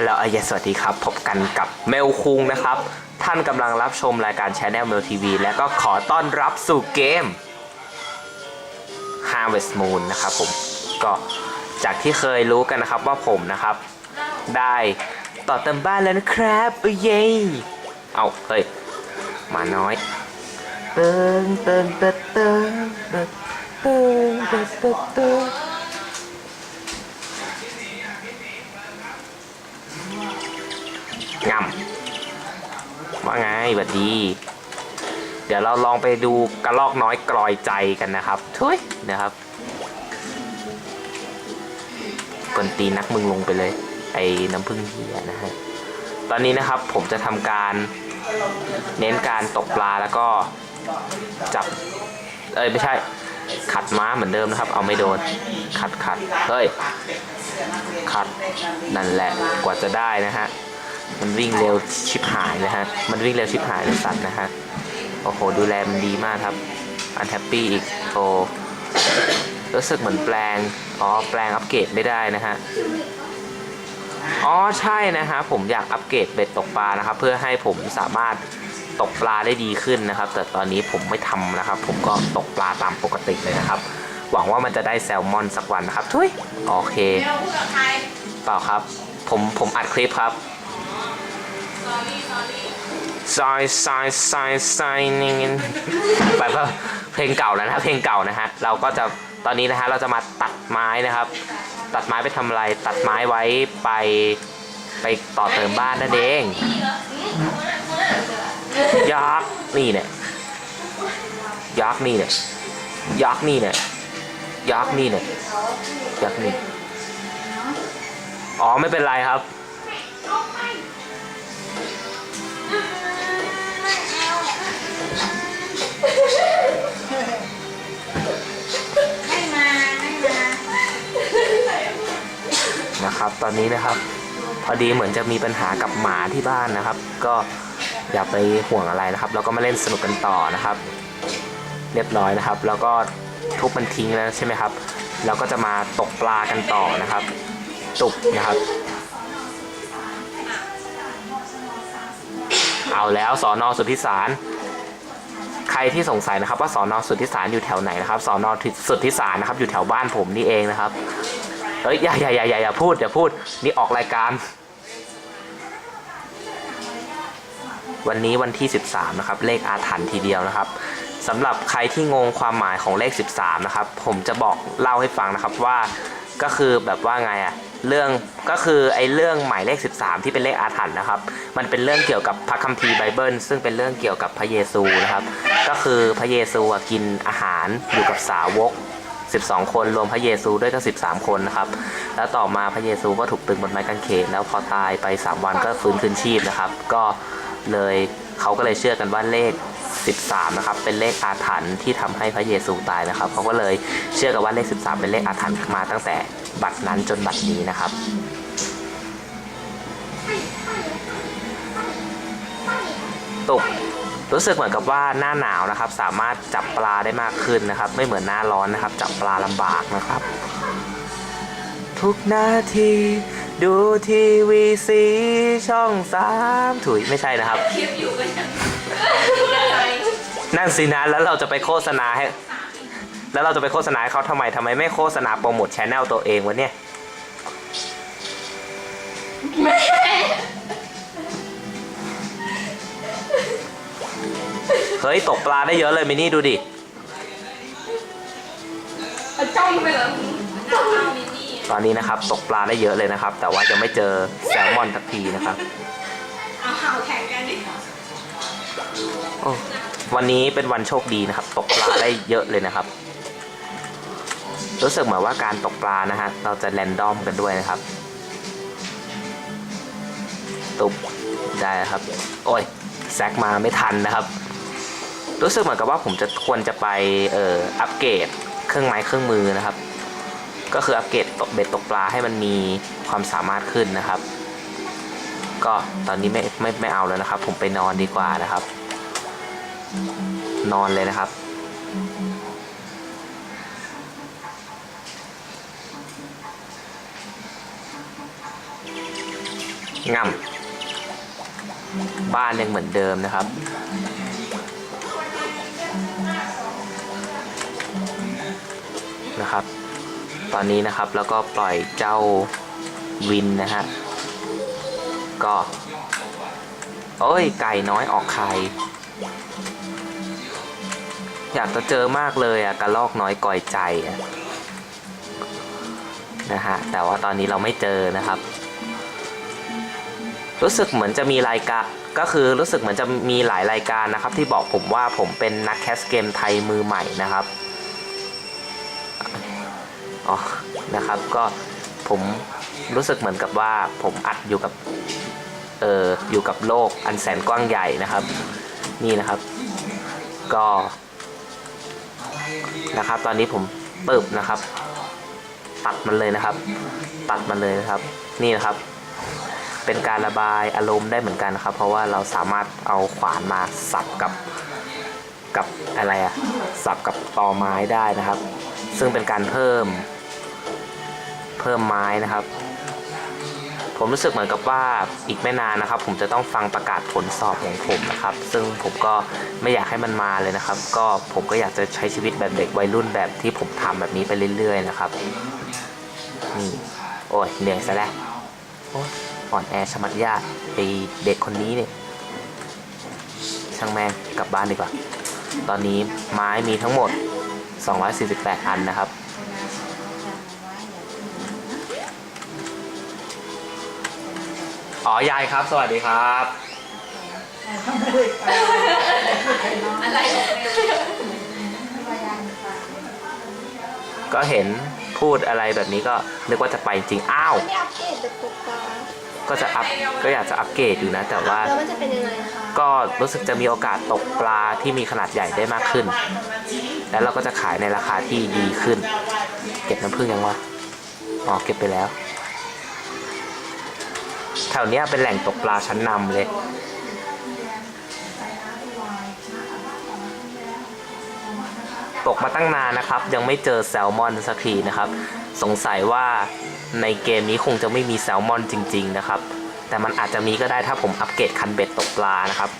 ฮัลโหลอายสวัสดีครับ พบกันกับเมลคุงนะครับ ท่านกำลังรับชมรายการ Channel Mail TV และก็ขอต้อนรับสู่เกม Harvest Moon นะครับผม ก็จากที่เคยรู้กันนะครับว่าผมนะครับ ได้ต่อเติมบ้านแล้วนะครับเอ้ยเย้เอาเฮ้ยมาน้อยเติงเติงเติงเติงเติงเติงเติงเติ งเติงงำว่าไงบัดดี เดี๋ยวเราลองไปดูกระลอกน้อยกลอยใจกันนะครับทุยนะครับกวนตีนนักมึงลงไปเลย ไอ้น้ำพึ่งเหียนะฮะตอนนี้นะครับผมจะทำการเน้นการตกปลาแล้วก็จับ เอ้ยไม่ใช่ ขัดม้าเหมือนเดิมนะครับ เอาไม่โดน ขัดขัดเฮ้ย ขัดนั่นแหละกว่าจะได้นะฮะ มันวิ่งเร็วชิบหายเลยฮะ มันวิ่งเร็วชิบหายเลยสัตว์นะฮะ โอ้โห ดูแลมันดีมากครับ อันแฮปปี้อีกโอ้รู้สึกเหมือนแปลง อ๋อ แปลงอัปเกรดไม่ได้นะฮะ อ๋อ ใช่นะฮะ ผมอยากอัปเกรดเบ็ดตกปลานะครับ เพื่อให้ผมสามารถตกปลาได้ดีขึ้นนะครับ แต่ตอนนี้ผมไม่ทำนะครับ ผมก็ตกปลาตามปกติเลยนะครับ หวังว่ามันจะได้แซลมอนสักวันนะครับทุยโอเค เปล่าครับ ผมผมอัดคลิปครับ ซอยซอยซอยซอยนี่แบบว่าเพลงเก่าแล้วนะเพลงเก่านะฮะเราก็จะตอนนี้นะฮะเราจะมาตัดไม้นะครับ ตัดไม้ไปทำอะไรตัดไม้ไว้ไปไปต่อเติมบ้านนั่นเองยักษ์นี่เนี่ยยักษ์นี่เนี่ยยักษ์นี่เนี่ยยักษ์นี่เนี่ยยักษ์นี่อ๋อไม่เป็นไรครับ ไม่มาไม่มา นะครับ ตอนนี้นะครับ พอดีเหมือนจะมีปัญหากับหมาที่บ้านนะครับ ก็อย่าไปห่วงอะไรนะครับเราก็มาเล่นสนุกกันต่อนะครับ เรียบร้อยนะครับ แล้วก็ทุบมันทิ้งแล้วใช่ไหมครับเราก็จะมาตกปลากันต่อนะครับ ตุกนะครับ เอาแล้วสอนอสุทธิสาร ใครที่สงสัยนะครับว่าสอนอสุทธิสารอยู่แถวไหนนะครับสอนอสุทธิสารนะครับอยู่แถวบ้านผมนี่เองนะครับเอ้ยอย่าอย่าอย่าอย่าอย่าพูดอย่าพูดนี่ออกรายการ วันนี้วันที่ 13 นะครับ เลขอาถรรพ์ทีเดียวนะครับสำหรับใครที่งงความหมายของเลข 13 นะครับ ผมจะบอกเล่าให้ฟังนะครับว่าก็คือแบบว่าไงอะ เรื่องก็คือไอ้เรื่องหมายเลข 13 ที่เป็นเลขอาถรรพ์นะครับ มันเป็นเรื่องเกี่ยวกับพระคัมภีร์ไบเบิล ซึ่งเป็นเรื่องเกี่ยวกับพระเยซูนะครับ ก็คือพระเยซูกินอาหารอยู่กับสาวก 12 คนรวมพระเยซูด้วยก็ 13 คนนะครับ แล้วต่อมาพระเยซูก็ถูกตึงบนไม้กางเขนแล้วพอตายไป 3 วันก็ฟื้นคืนชีพนะครับ ก็เลยเขาก็เลยเชื่อกันว่าเลข 13นะครับเป็นเลขอาถรรพ์ที่ทำให้พระเยซูตายนะครับเขาก็เลยเชื่อกันว่าเลข 13 เป็นเลขอาถรรพ์มาตั้งแต่บัดนั้นจนบัดนี้นะครับตกรู้สึกเหมือนกับว่าหน้าหนาวนะครับ สามารถจับปลาได้มากขึ้นนะครับ ไม่เหมือนหน้าร้อนนะครับ จับปลาลำบากนะครับ ทุกนาทีดูทีวีสีช่องสามถุยไม่ใช่นะครับคลิปอยู่กันยัง นั่นสินะแล้วเราจะไปโฆษณาให้ แล้วเราจะไปโฆษณาให้เขาทำไมทำไมไม่โฆษณาโปรโมทชแนลตัวเองวะเนี่ยเฮ้ย ตกปลาได้เยอะเลยมินี่ดูดิจ้องไปเหรอจ้องมินนี่ตอนนี้นะครับ ตกปลาได้เยอะเลยนะครับ แต่ว่ายังไม่เจอแซลมอนสักทีนะครับ เอาเห่าแข่งกันดิ โอ้ วันนี้เป็นวันโชคดีนะครับ ตกปลาได้เยอะเลยนะครับ รู้สึกเหมือนว่าการตกปลานะฮะเราจะแรนดอมกันด้วยนะครับ ตุบได้ครับ โอ้ยแซกมาไม่ทันนะครับ รู้สึกเหมือนกับว่าผมจะควรจะไปเอ่ออัปเกรดเครื่องไม้เครื่องมือนะครับ ก็คืออัปเกรดตกเบ็ดตกปลาให้มันมีความสามารถขึ้นนะครับ ก็ตอนนี้ไม่ไม่ไม่เอาแล้วนะครับ ผมไปนอนดีกว่านะครับ นอนเลยนะครับ ง่ำบ้านยังเหมือนเดิมนะครับ นะครับ ตอนนี้นะครับแล้วก็ปล่อยเจ้าวินนะฮะ ก็ โอ้ย ไก่น้อยออกไข่ อยากจะเจอมากเลยอะกระลอกน้อยก่อยใจะนะฮะแต่ว่าตอนนี้เราไม่เจอนะครับ รู้สึกเหมือนจะมีรายการก็คือรู้สึกเหมือนจะมีหลายรายการนะครับ ที่บอกผมว่าผมเป็นนักแคสเกมไทยมือใหม่นะครับอ๋อนะครับก็ผมรู้สึกเหมือนกับว่าผมอัดอยู่กับเอออยู่กับโลกอันแสนกว้างใหญ่นะครับ นี่นะครับ ก็ นะครับ ตอนนี้ผมปึบนะครับ ตัดมันเลยนะครับ ตัดมันเลยนะครับ นี่นะครับ เป็นการระบายอารมณ์ได้เหมือนกันนะครับ เพราะว่าเราสามารถเอาขวานมาสับกับกับอะไรอะสับกับตอไม้ได้นะครับ ซึ่งเป็นการเพิ่ม เพิ่มไม้นะครับ ผมรู้สึกเหมือนกับว่าอีกไม่นานนะครับ ผมจะต้องฟังประกาศผลสอบของผมนะครับ ซึ่งผมก็ไม่อยากให้มันมาเลยนะครับ ก็ผมก็อยากจะใช้ชีวิตแบบเด็กวัยรุ่นแบบที่ผมทำแบบนี้ไปเรื่อย ๆ นะครับนี่โอ้ยเหนื่อยซะแล้วอ่อนแอชะมัดยากไอเด็กคนนี้เนี่ยช่างแม่งกลับบ้านดีกว่า ตอนนี้ไม้มีทั้งหมด 248 อันนะครับ อ๋อยายครับ สวัสดีครับ อะไรก็เห็นพูดอะไรแบบนี้ก็นึกว่าจะไปจริงอ้าว ไม่อัปเกรดแบบตกปลาก็จะอัพก็อยากจะอัปเกรดอยู่นะ แต่ว่าแล้วมันจะเป็นยังไงคะก็รู้สึกจะมีโอกาสตกปลาที่มีขนาดใหญ่ได้มากขึ้น แล้วเราก็จะขายในราคาที่ดีขึ้น เก็บน้ำผึ้งยังวะอ๋อเก็บไปแล้ว แถวเนี้ยเป็นแหล่งตกปลาชั้นนำเลยตกมาตั้งนานนะครับ ยังไม่เจอแซลมอนสักทีนะครับ สงสัยว่าในเกมนี้คงจะไม่มีแซลมอนจริง ๆ นะครับ แต่มันอาจจะมีก็ได้ถ้าผมอัปเกรดคันเบ็ดตกปลานะครับ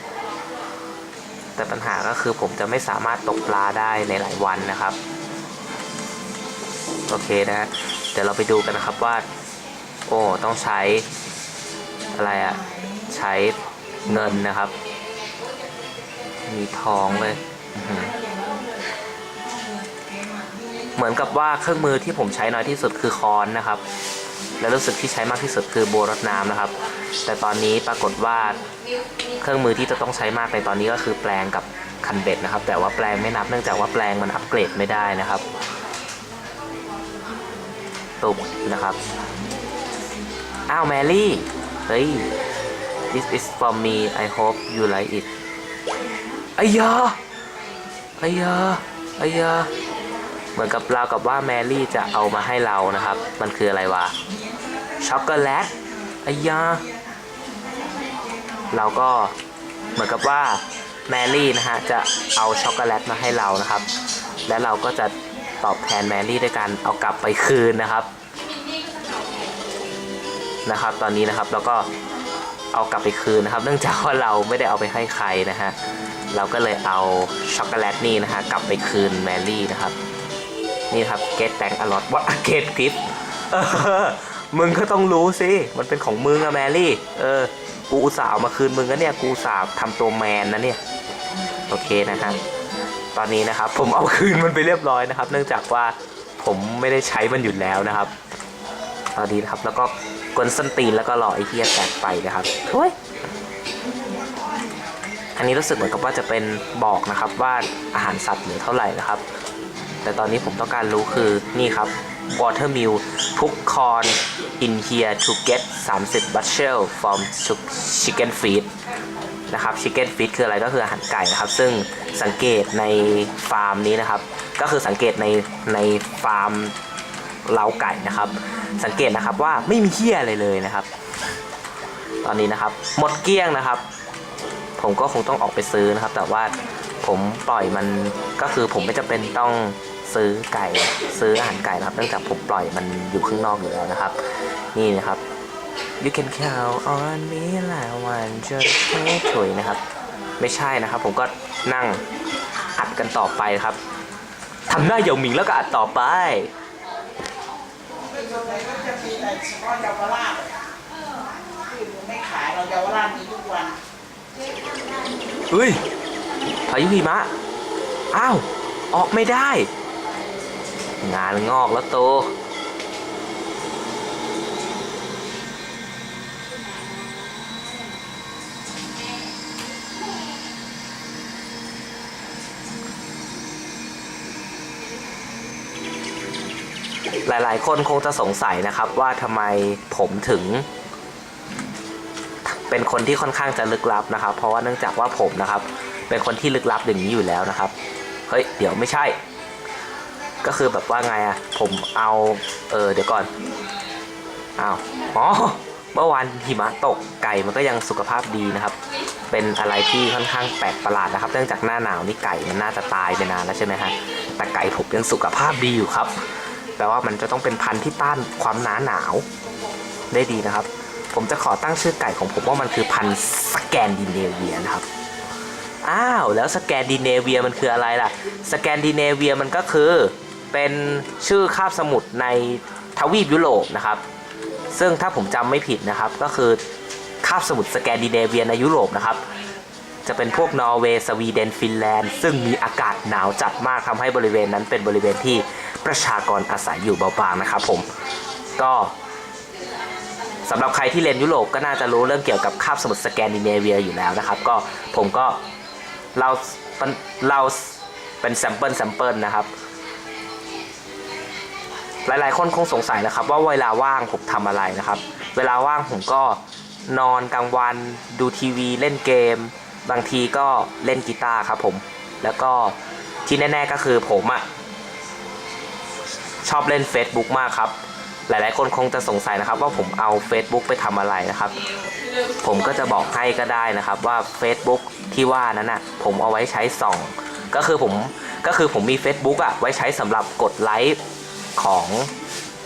แต่ปัญหาก็คือผมจะไม่สามารถตกปลาได้ในหลายวันนะครับ โอเคนะฮะเดี๋ยวเราไปดูกันนะครับว่า โอ้ต้องใช้ อะไรอะใช้เงินนะครับ มีทองเลยเหมือนกับว่าเครื่องมือที่ผมใช้น้อยที่สุดคือค้อนนะครับ และรู้สึกที่ใช้มากที่สุดคือโบรดน้ำนะครับ แต่ตอนนี้ปรากฏว่าเครื่องมือที่จะต้องใช้มากในตอนนี้ก็คือแปลงกับคันเบ็ดนะครับ แต่ว่าแปลงไม่นับเนื่องจากว่าแปลงมันอัปเกรดไม่ได้นะครับตุบนะครับ อ้าวแมรี่ เฮ้ย this is for me I hope you like it อ้ยาอ้ยาอ้ยาเหมือนกับเรากับว่าแมรี่จะเอามาให้เรานะครับ มันคืออะไรวะ ช็อกโกแลตอ้ยาเราก็เหมือนกับว่าแมรี่นะฮะจะเอาช็อกโกแลตมาให้เรานะครับ และเราก็จะตอบแทนแมรี่ด้วยการเอากลับไปคืนนะครับ นะครับ ตอนนี้นะครับเราก็เอากลับไปคืนนะครับ เนื่องจากว่าเราไม่ได้เอาไปให้ใครนะฮะเราก็เลยเอาช็อกโกแลตนี่นะฮะกลับไปคืนแมรี่นะครับ นี่ครับ get thank a lot ว่า get gift เออมึงก็ต้องรู้สิมันเป็นของมึงอะแมรี่ เออ กูอุตส่าห์เอามาคืนมึงก็เนี่ยกูอุตส่าห์ทำตัวแมนนะเนี่ยโอเคนะฮะตอนนี้นะครับ ผมเอาคืนมันไปเรียบร้อยนะครับ เนื่องจากว่าผมไม่ได้ใช้มันอยู่แล้วนะครับ ตอนนี้นะครับแล้วก็ กวนส้นตีนแล้วก็รอไอ้เฮียแตกไปนะครับโอ้ยอันนี้รู้สึกเหมือนกับว่าจะเป็นบอกนะครับว่าอาหารสัตว์เหลือเท่าไหร่นะครับ แต่ตอนนี้ผมต้องการรู้คือนี่ครับ water meal ทุก corn in here to get 30 bushel from chicken feed นะครับ chicken feed คืออะไรก็คืออาหารไก่นะครับ ซึ่งสังเกตในฟาร์มนี้นะครับ ก็คือสังเกตในในฟาร์ม เล้าไก่นะครับ สังเกตนะครับว่าไม่มีเหี้ยอะไรเลยนะครับ ตอนนี้นะครับหมดเกลี้ยงนะครับ ผมก็คงต้องออกไปซื้อนะครับ แต่ว่าผมปล่อยมันก็คือผมไม่จำเป็นต้องซื้อไก่ซื้ออาหารไก่นะครับเนื่องจากผมปล่อยมันอยู่ข้างนอกอยู่แล้วนะครับ นี่นะครับ You can count on me ลาวันจะไม่ถุยนะครับ ไม่ใช่นะครับ ผมก็นั่งอัดกันต่อไปครับทำหน้าเหยาหมิงแล้วก็อัดต่อไป จะมีแต่เฉพาะเยาวราชที่หนูไม่ขายเราเยาวราชมีทุกวันเฮ้ยพายุหิมะ อ้าว ออกไม่ได้ งานงอกแล้วโต หลายๆ คนคงจะสงสัยนะครับว่าทำไมผมถึง เป็นคนที่ค่อนข้างจะลึกลับนะครับ เพราะว่าเนื่องจากว่าผมนะครับ เป็นคนที่ลึกลับอย่างนี้อยู่แล้วนะครับ เฮ้ยเดี๋ยวไม่ใช่ ก็คือแบบว่าไงอะผมเอาเออเดี๋ยวก่อนอ้าวอ๋อเมื่อวานหิมะตกไก่มันก็ยังสุขภาพดีนะครับ เป็นอะไรที่ค่อนข้างแปลกประหลาดนะครับ เนื่องจากหน้าหนาวนี่ไก่มันน่าจะตายไปนานแล้วใช่ไหมฮะแต่ไก่ผมยังสุขภาพดีอยู่ครับ แปลว่ามันจะต้องเป็นพันธุ์ที่ต้านความหนาหนาวได้ดีนะครับ ผมจะขอตั้งชื่อไก่ของผมว่ามันคือพันธุ์สแกนดิเนเวียนะครับ อ้าว แล้วสแกนดิเนเวียมันคืออะไรล่ะ สแกนดิเนเวียมันก็คือเป็นชื่อคาบสมุทรในทวีปยุโรปนะครับ ซึ่งถ้าผมจำไม่ผิดนะครับ ก็คือคาบสมุทรสแกนดิเนเวียในยุโรปนะครับจะเป็นพวกนอร์เวย์สวีเดนฟินแลนด์ ซึ่งมีอากาศหนาวจัดมากทำให้บริเวณนั้นเป็นบริเวณที่ ประชากรอาศัยอยู่เบาบางนะครับผมก็สำหรับใครที่เรียนยุโรปก็น่าจะรู้เรื่องเกี่ยวกับคาบสมุทรสแกนดิเนเวียอยู่แล้วนะครับ ก็ผมก็เราเราเป็นแซมเปิลแซมเปิลนะครับ หลายๆ คนคงสงสัยนะครับ ว่าเวลาว่างผมทำอะไรนะครับ เวลาว่างผมก็นอนกลางวันดูทีวีเล่นเกม บางทีก็เล่นกีตาร์ครับผม แล้วก็ที่แน่ ๆ ก็คือผมอะ ชอบเล่น Facebook มากครับ หลายๆ คนคงจะสงสัยนะครับ ว่าผมเอา Facebook ไปทำอะไรนะครับ ผมก็จะบอกให้ก็ได้นะครับว่า Facebook ที่ว่านั้นน่ะผมเอาไว้ใช้ส่อง ก็คือผมก็คือผมมี Facebook อะไว้ใช้สำหรับกดไลค์ของ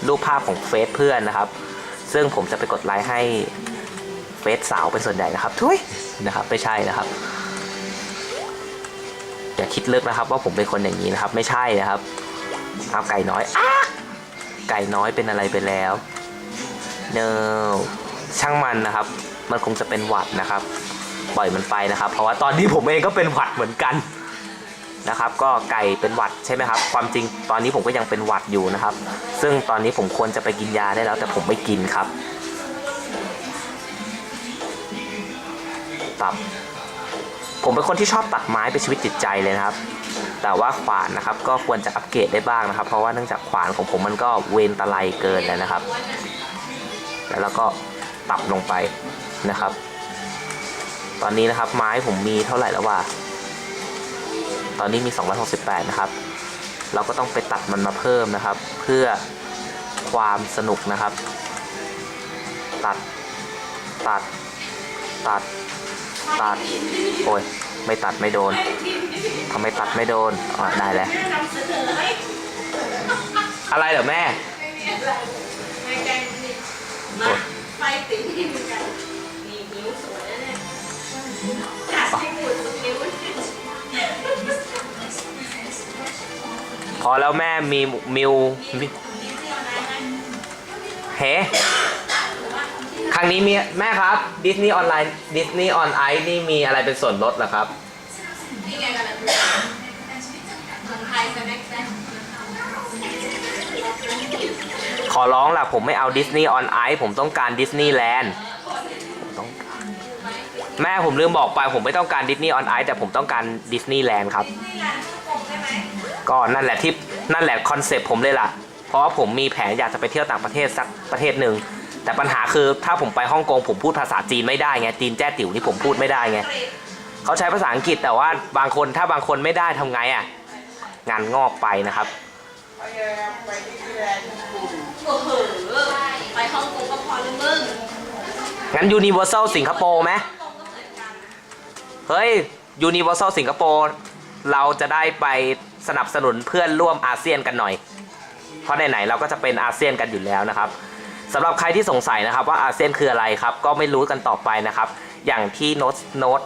รูปภาพของเฟซเพื่อนนะครับ ซึ่งผมจะไปกดไลค์ให้เฟซสาวเป็นส่วนใหญ่นะครับทุยนะครับไม่ใช่นะครับอย่าคิดลึกนะครับว่าผมเป็นคนอย่างนี้นะครับ ไม่ใช่นะครับ เอาไก่น้อยอไก่น้อยเป็นอะไรไปแล้ว เนอช่างมันนะครับ มันคงจะเป็นหวัดนะครับ ปล่อยมันไปนะครับ เพราะว่าตอนนี้ผมเองก็เป็นหวัดเหมือนกันนะครับ ก็ไก่เป็นหวัดใช่ไหมครับ ความจริงตอนนี้ผมก็ยังเป็นหวัดอยู่นะครับ ซึ่งตอนนี้ผมควรจะไปกินยาได้แล้ว แต่ผมไม่กินครับ ตับ ผมเป็นคนที่ชอบตัดไม้เป็นชีวิตจิตใจเลยนะครับ แต่ว่าขวานนะครับก็ควรจะอัปเกรดได้บ้างนะครับ เพราะว่าเนื่องจากขวานของผมมันก็เวนตะไลเกินแล้วนะครับ แล้วเราก็ตับลงไปนะครับ ตอนนี้นะครับไม้ผมมีเท่าไหร่แล้ววะตอนนี้มี 268 นะครับ เราก็ต้องไปตัดมันมาเพิ่มนะครับ เพื่อความสนุกนะครับ ตัดตัดตัด ตัด โอ้ย ไม่ตัดไม่โดนทำไมตัดไม่โดนอ๋อได้แล้ว อะไรเหรอแม่ไฟติดที่มีกันนี่นิ้วสวยนะเนี่ยจัดที่หมุนตรงนิ้วพอแล้วแม่มีมิวเฮ้ ครั้งนี้มีแม่ครับดิสนีย์ออนไลน์ดิสนีย์ออนไอนี่มีอะไรเป็นส่วนลดเหรอครับ นี่ไงกันนะเมืองไทยสแน็คแซ่ขอร้องล่ะผมไม่เอาดิสนีย์ออนไอผมต้องการดิสนีย์แลนด์แม่ผมลืมบอกไปผมไม่ต้องการดิสนีย์ออนไอแต่ผมต้องการดิสนีย์แลนด์ครับก็นั่นแหละที่นั่นแหละคอนเซปต์ผมเลยล่ะ เพราะว่าผมมีแผนอยากจะไปเที่ยวต่างประเทศสักประเทศหนึ่ง แต่ปัญหาคือถ้าผมไปฮ่องกงผมพูดภาษาจีนไม่ได้ไงจีนแจ้ติ๋วนี่ผมพูดไม่ได้ไงเขาใช้ภาษาอังกฤษแต่ว่าบางคนถ้าบางคนไม่ได้ทำไงอะงานงอกไปนะครับไปที่แลนด์ญี่ปุ่นโอ้โหไปฮ่องกงก็พอแล้วมึงงั้น Universal สิงคโปร์ไหมเฮ่องกงก็เหมือนกันเฮ้ย Universal สิงคโปร์เราจะได้ไปสนับสนุนเพื่อนร่วมอาเซียนกันหน่อย เพราะไหนๆเราก็จะเป็นอาเซียนกันอยู่แล้วนะครับ สำหรับใครที่สงสัยนะครับว่าอาเซียนคืออะไรครับ ก็ไม่รู้กันต่อไปนะครับ อย่างที่โน้ตโน้ต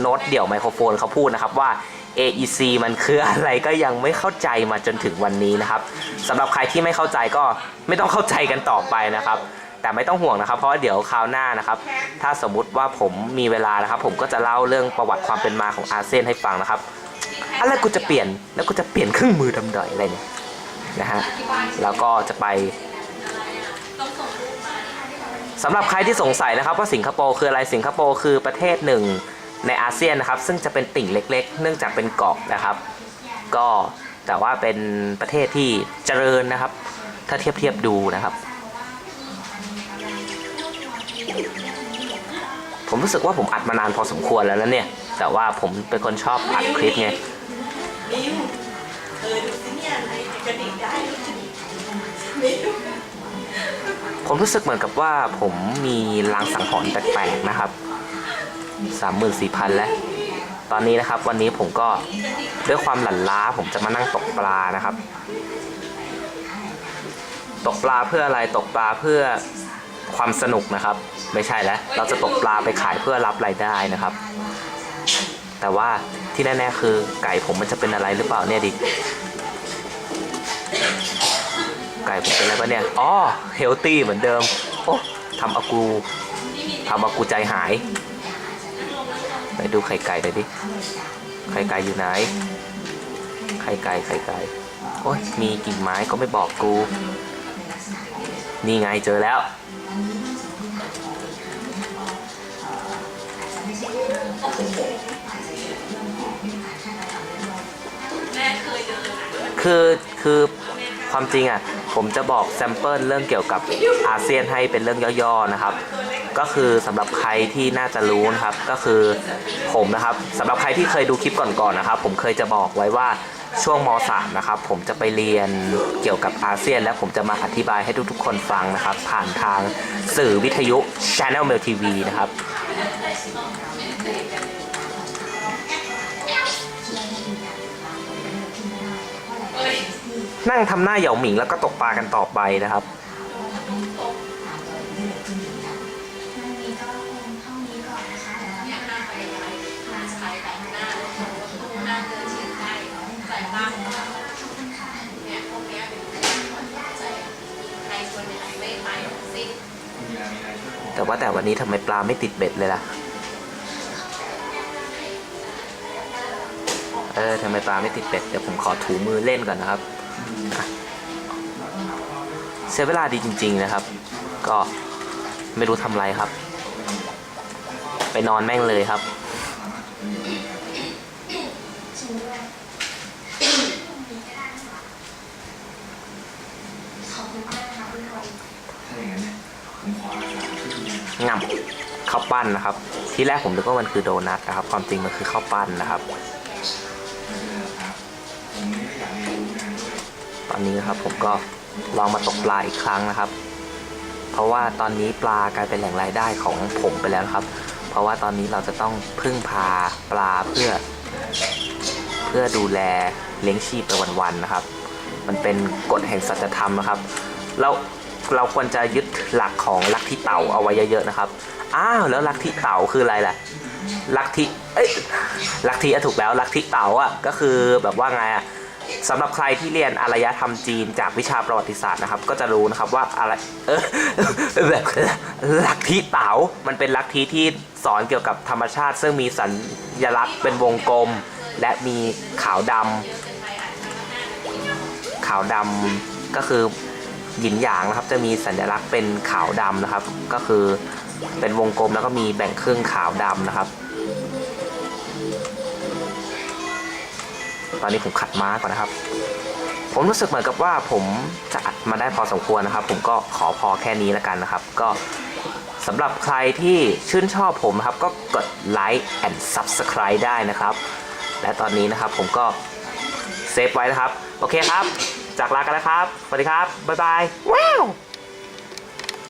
โน้ตเดี่ยวไมโครโฟนเขาพูดนะครับว่า AEC มันคืออะไรก็ยังไม่เข้าใจมาจนถึงวันนี้นะครับสำหรับใครที่ไม่เข้าใจก็ไม่ต้องเข้าใจกันต่อไปนะครับ แต่ไม่ต้องห่วงนะครับ เพราะเดี๋ยวคราวหน้านะครับ ถ้าสมมุติว่าผมมีเวลานะครับ ผมก็จะเล่าเรื่องประวัติความเป็นมาของอาเซียนให้ฟังนะครับอะไรกูจะเปลี่ยนแล้วกูจะเปลี่ยนเครื่องมือดำดอยอะไรเนี่ยนะฮะแล้วก็จะไป สำหรับใครที่สงสัยนะครับว่าสิงคโปร์คืออะไรสิงคโปร์คือประเทศหนึ่งในอาเซียนนะครับ ซึ่งจะเป็นติ่งเล็ก ๆ เนื่องจากเป็นเกาะนะครับ ก็แต่ว่าเป็นประเทศที่เจริญนะครับ ถ้าเทียบเทียบดูนะครับ ผมรู้สึกว่าผมอัดมานานพอสมควรแล้วนะเนี่ย แต่ว่าผมเป็นคนชอบอัดคลิปไงมิวเออดูสิเนี่ยไอ้กระดิ่งได้นิ้ว ผมรู้สึกเหมือนกับว่าผมมีลางสังหรณ์แปลกๆนะครับสามหมื่นสี่พันแล้ว ตอนนี้นะครับวันนี้ผมก็ด้วยความหลั่นล้าผมจะมานั่งตกปลานะครับ ตกปลาเพื่ออะไรตกปลาเพื่อความสนุกนะครับ ไม่ใช่แล้วเราจะตกปลาไปขายเพื่อรับรายได้นะครับ แต่ว่าที่แน่ๆคือไก่ผมมันจะเป็นอะไรหรือเปล่าเนี่ยดิ ไก่ผมเป็นอะไรปะเนี่ยอ๋อเฮลตี้เหมือนเดิมโอ้ทำอากูทำอากูใจหายไปดูไข่ไก่หน่อยดิไข่ไก่อยู่ไหนไข่ไก่ไข่ไก่โอ้ยมีกิ่งไม้ก็ไม่บอกกู นี่ไงเจอแล้ว คือคือความจริงอะ ผมจะบอกแซมเปิลเรื่องเกี่ยวกับอาเซียนให้เป็นเรื่องย่อๆนะครับ ก็คือสำหรับใครที่น่าจะรู้นะครับก็คือผมนะครับสำหรับใครที่เคยดูคลิปก่อนๆนะครับ ผมเคยจะบอกไว้ว่าช่วงม .3 นะครับ ผมจะไปเรียนเกี่ยวกับอาเซียน และผมจะมาอธิบายให้ทุกๆคนฟังนะครับ ผ่านทางสื่อวิทยุ Channel Mail TV นะครับ นั่งทำหน้าเหยาหมิงแล้วก็ตกปลากันต่อไปนะครับเนี่ยห้ามไปไว้ห้ามใช้แต่งหน้ารถตู้ห้ามเดินเฉียดใกล้ใส่บ้างเนี่ยพวกเนี้ยเป็นคนใจใครชวนยังไงไม่ไปสิแต่ว่าแต่วันนี้ทำไมปลาไม่ติดเบ็ดเลยล่ะ เออทำไมปลาไม่ติดเบ็ด เดี๋ยวผมขอถูมือเล่นก่อนนะครับ เสียเวลาดีจริง ๆนะครับ ก็ไม่รู้ทำอะไรครับ ไปนอนแม่งเลยครับ งับข้าวปั้นนะครับ ที่แรกผมนึกว่ามันคือโดนัทนะครับ ความจริงมันคือข้าวปั้นนะครับ อนนี้นะครับผมก็ลองมาตกปลาอีกครั้งนะครับ เพราะว่าตอนนี้ปลากลายเป็นแหล่งรายได้ของผมไปแล้วครับ เพราะว่าตอนนี้เราจะต้องพึ่งพาปลาเพื่อ เพื่อดูแลเลี้ยงชีพไปวันๆนะครับ มันเป็นกฎแห่งสัจธรรมนะครับ เราเราควรจะยึดหลักของลัทธิเต่าเอาไว้เยอะๆนะครับ อ้าวแล้วลัทธิเต่าคืออะไรล่ะลัทธิเอ้ยลัทธิอะถูกแล้วลัทธิเต่าอะก็คือแบบว่าไงอะ สำหรับใครที่เรียนอารยธรรมจีนจากวิชาประวัติศาสตร์นะครับ ก็จะรู้นะครับว่าอะไรเออแบบลัทธิเต่ามันเป็นลัทธิที่สอนเกี่ยวกับธรรมชาติ ซึ่งมีสัญลักษณ์เป็นวงกลม และมีขาวดำขาวดำก็คือหยินหยางนะครับ จะมีสัญลักษณ์เป็นขาวดำนะครับ ก็คือเป็นวงกลมแล้วก็มีแบ่งครึ่งขาวดำนะครับ ตอนนี้ผมขัดม้าก่อนนะครับ ผมรู้สึกเหมือนกับว่าผมจะอัดมาได้พอสมควรนะครับ ผมก็ขอพอแค่นี้แล้วกันนะครับ ก็สำหรับใครที่ชื่นชอบผมนะครับ ก็กดไลค์ and subscribe ได้นะครับ และตอนนี้นะครับผมก็เซฟไว้นะครับ โอเคครับ จากลากันแล้วครับ สวัสดีครับ บ๊ายบาย ว้าว